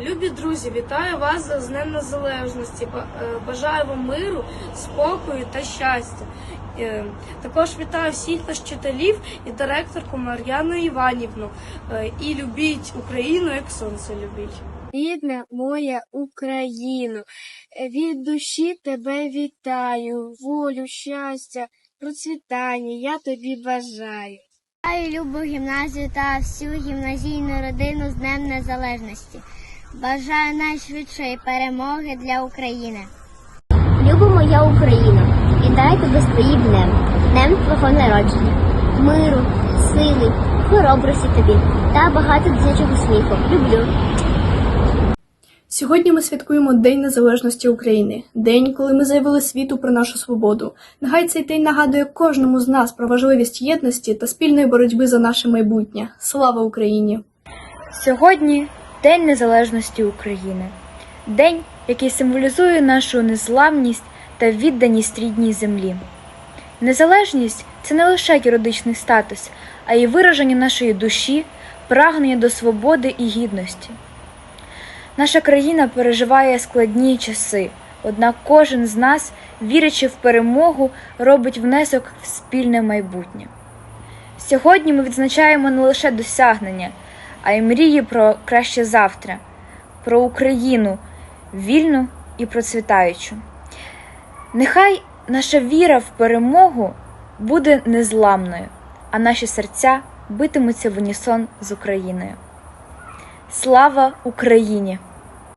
Любі друзі, вітаю вас з Днем Незалежності. Е, Бажаю вам миру, спокою та щастя. Е, Також вітаю всіх наш вчителів і директорку Мар'яну Іванівну. Е, І любіть Україну, як сонце любіть. Рідна моя Україно, від душі тебе вітаю, волю, щастя, процвітання я тобі бажаю. Вітаю любу гімназію та всю гімназійну родину з Днем Незалежності. Бажаю найшвидшої перемоги для України. Люба моя Україна, вітаю тебе з твоїм днем, днем твого народження, миру, сили, хоробрості тобі та багато дитячого сміху. Люблю. Сьогодні ми святкуємо День Незалежності України, день, коли ми заявили світу про нашу свободу. Нехай цей день нагадує кожному з нас про важливість єдності та спільної боротьби за наше майбутнє. Слава Україні! Сьогодні День Незалежності України, день, який символізує нашу незламність та відданість рідній землі. Незалежність це не лише юридичний статус, а й вираження нашої душі, прагнення до свободи і гідності. Наша країна переживає складні часи, однак кожен з нас, вірячи в перемогу, робить внесок в спільне майбутнє. Сьогодні ми відзначаємо не лише досягнення, а й мрії про краще завтра, про Україну вільну і процвітаючу. Нехай наша віра в перемогу буде незламною, а наші серця битимуться в унісон з Україною. Слава Україні!